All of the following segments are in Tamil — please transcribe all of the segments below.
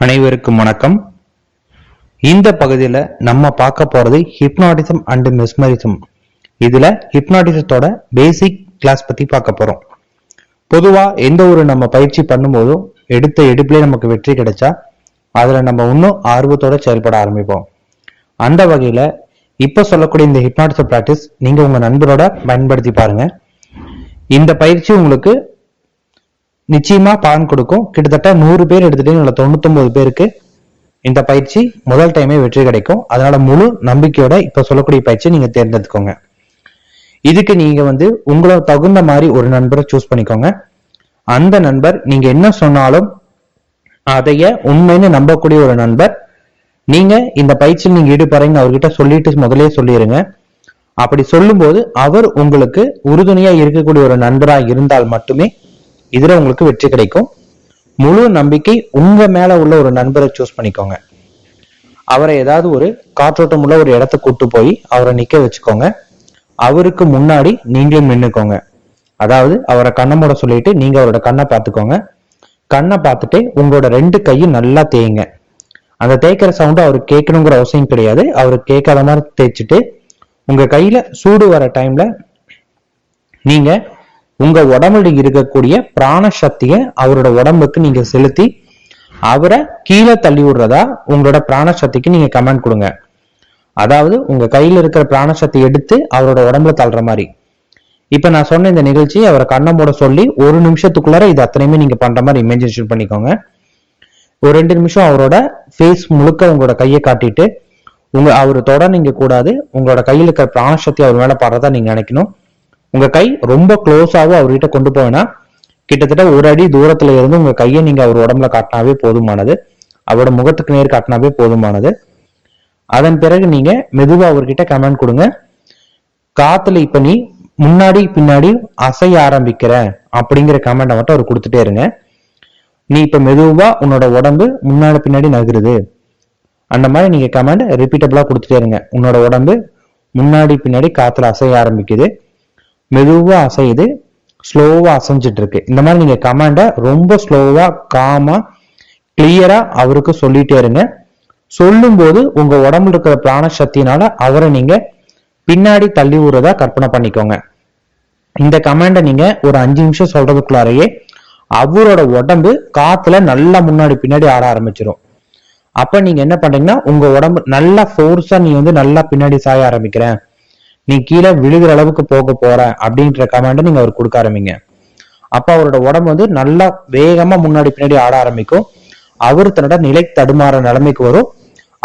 அனைவருக்கும் வணக்கம். இந்த பகுதியில் நம்ம பார்க்க போகிறது ஹிப்னாட்டிசம் அண்ட் மெஸ்மரிசம் இதில் ஹிப்னாட்டிசத்தோட பேசிக் கிளாஸ் பற்றி பார்க்க போகிறோம் பொதுவாக எந்த ஒரு நம்ம பயிற்சி பண்ணும்போதும் எடுத்த எடுப்பிலே நமக்கு வெற்றி கிடைச்சா அதில் நம்ம இன்னும் ஆர்வத்தோட செயல்பட ஆரம்பிப்போம். அந்த வகையில் இப்போ சொல்லக்கூடிய இந்த ஹிப்னாட்டிசம் ப்ராக்டிஸ் நீங்கள் உங்கள் நண்பரோட பயன்படுத்தி பாருங்கள் இந்த பயிற்சி உங்களுக்கு நிச்சயமா பலன் கொடுக்கும். கிட்டத்தட்ட நூறு பேர் எடுத்துட்டீங்க தொண்ணூத்தொன்பது பேருக்கு இந்த பயிற்சி முதல் டைமே வெற்றி கிடைக்கும். அதனால முழு நம்பிக்கையோட இப்ப சொல்லக்கூடிய பயிற்சி நீங்க தேர்ந்தெடுத்துக்கோங்க. இதுக்கு நீங்க வந்து உங்களை தகுந்த மாதிரி ஒரு நண்பரை சூஸ் பண்ணிக்கோங்க. அந்த நண்பர் நீங்க என்ன சொன்னாலும் அதைய உண்மைன்னு நம்பக்கூடிய ஒரு நண்பர் நீங்க இந்த பயிற்சியில் நீங்க ஈடுபடுறீங்க அவர்கிட்ட சொல்லிட்டு முதலே சொல்லிடுங்க அப்படி சொல்லும்போது அவர் உங்களுக்கு உறுதுணையா இருக்கக்கூடிய ஒரு நண்பராக இருந்தால் மட்டுமே இதுல உங்களுக்கு வெற்றி கிடைக்கும். முழு நம்பிக்கை உங்க மேல உள்ள ஒரு நண்பரை சூஸ் பண்ணிக்கோங்க. அவரை ஏதாவது ஒரு காற்றோட்டம் உள்ள ஒரு இடத்த கூட்டு போய் அவரை நிக்க வச்சுக்கோங்க. அவருக்கு முன்னாடி நீங்களும் நின்னுக்கோங்க. அதாவது அவரை கண்ணை மூட சொல்லிட்டு நீங்க அவரோட கண்ணை பார்த்துக்கோங்க. கண்ணை பார்த்துட்டு உங்களோட ரெண்டு கையும் நல்லா தேய்ங்க. அந்த தேய்க்கிற சவுண்டு அவர் கேட்கணுங்கிற அவசியம் கிடையாது. அவர் கேட்காத மாதிரி தேய்ச்சிட்டு உங்க கையில சூடு வர டைம்ல நீங்க உங்க உடம்புல இருக்கக்கூடிய பிராண சக்தியை அவரோட உடம்புக்கு நீங்க செலுத்தி அவரை கீழே தள்ளி விடுறதா உங்களோட பிராண சக்திக்கு நீங்க கமெண்ட் கொடுங்க. அதாவது உங்க கையில இருக்கிற பிராண சக்தி எடுத்து அவரோட உடம்புல தள்ளுற மாதிரி. இப்ப நான் சொன்ன இந்த நிகழ்ச்சி அவரை கண்ணம் மூட சொல்லி ஒரு நிமிஷத்துக்குள்ளார இது அத்தனையுமே நீங்க பண்ற மாதிரி இமேஜினேஷன் பண்ணிக்கோங்க. ஒரு ரெண்டு நிமிஷம் அவரோட ஃபேஸ் முழுக்க உங்களோட கையை காட்டிட்டு உங்க அவர் தொட நீங்க கூடாது உங்களோட கையில் இருக்கிற பிராணசக்தி அவர் மேல படுறதா நீங்க நினைக்கணும். உங்க கை ரொம்ப க்ளோஸாகவும் அவர்கிட்ட கொண்டு போவேன்னா கிட்டத்தட்ட ஒரு அடி தூரத்துல இருந்து உங்க கையை நீங்க அவர் உடம்புல காட்டினாவே போதுமானது. அவரோட முகத்துக்கு நேர் காட்டினாவே போதுமானது. அதன் பிறகு நீங்க மெதுவா அவர்கிட்ட கமெண்ட் கொடுங்க. காத்துல இப்ப நீ முன்னாடி பின்னாடி அசைய ஆரம்பிக்கிற அப்படிங்கிற கமெண்ட்டை மட்டும் அவர் கொடுத்துட்டே இருங்க. நீ இப்ப மெதுவா உன்னோட உடம்பு முன்னாடி பின்னாடி நகருது. அந்த மாதிரி நீங்க கமெண்ட் ரிப்பீட்டபிளா கொடுத்துட்டே இருங்க. உன்னோட உடம்பு முன்னாடி பின்னாடி காத்துல அசைய ஆரம்பிக்குது. மெதுவாக அசையுது ஸ்லோவாக அசைஞ்சிட்டு இருக்கு இந்த மாதிரி நீங்கள் கமாண்டை ரொம்ப ஸ்லோவாக காமாக கிளியராக அவருக்கு சொல்லிட்டே இருங்க. சொல்லும்போது உங்கள் உடம்புல இருக்கிற பிராண சக்தினால அவரை நீங்கள் பின்னாடி தள்ளி விடுறதா கற்பனை பண்ணிக்கோங்க. இந்த கமாண்டை நீங்கள் ஒரு அஞ்சு நிமிஷம் சொல்றதுக்குள்ளாரையே அவரோட உடம்பு காத்துல நல்லா முன்னாடி பின்னாடி ஆட ஆரம்பிச்சிடும் அப்ப நீங்க என்ன பண்றீங்கன்னா உங்க உடம்பு நல்லா ஃபோர்ஸா நீ வந்து நல்லா பின்னாடி சாய ஆரம்பிக்கிறேன். நீ கீழே விழுகிற அளவுக்கு போக போற அப்படின்ற கமாண்ட நீங்க அவர் கொடுக்க ஆரம்பிங்க. அப்ப அவரோட உடம்பு வந்து நல்லா வேகமா முன்னாடி பின்னாடி ஆட ஆரம்பிக்கும். அவர் தன்னோட நிலை தடுமாற நிலைமைக்கு வரும்.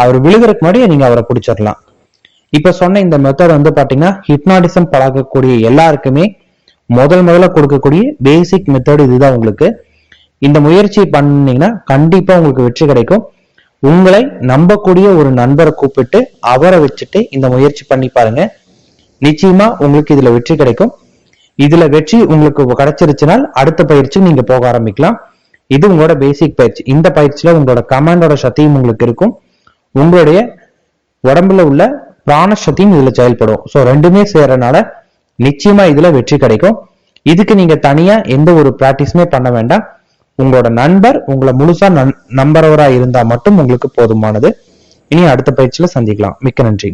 அவர் விழுகிறதுக்கு முன்னாடி நீங்க அவரை பிடிச்சிடலாம். இப்ப சொன்ன இந்த மெத்தட் வந்து பாத்தீங்கன்னா ஹிப்னாட்டிசம் பழகக்கூடிய எல்லாருக்குமே முதல் முதல்ல கொடுக்கக்கூடிய பேசிக் மெத்தட் இதுதான் உங்களுக்கு. இந்த முயற்சி பண்ணீங்கன்னா கண்டிப்பா உங்களுக்கு வெற்றி கிடைக்கும். உங்களை நம்பக்கூடிய ஒரு நண்பரை கூப்பிட்டு அவரை வச்சுட்டு இந்த முயற்சி பண்ணி பாருங்க. நிச்சயமா உங்களுக்கு இதுல வெற்றி கிடைக்கும். இதுல வெற்றி உங்களுக்கு கிடைச்சிருச்சுனால் அடுத்த பயிற்சி நீங்க போக ஆரம்பிக்கலாம். இது உங்களோட பேசிக் பயிற்சி. இந்த பயிற்சியில உங்களோட கமாண்டோட சக்தியும் உங்களுக்கு இருக்கும். உங்களுடைய உடம்புல உள்ள பிராண சக்தியும் இதுல செயல்படும். ஸோ ரெண்டுமே சேர்றனால நிச்சயமா இதுல வெற்றி கிடைக்கும். இதுக்கு நீங்க தனியா எந்த ஒரு பிராக்டிஸுமே பண்ண வேண்டாம். உங்களோட நண்பர் உங்களை முழுசா நம்புறவரா இருந்தா மட்டும் உங்களுக்கு போதுமானது. இனி அடுத்த பயிற்சியில சந்திக்கலாம். மிக்க நன்றி.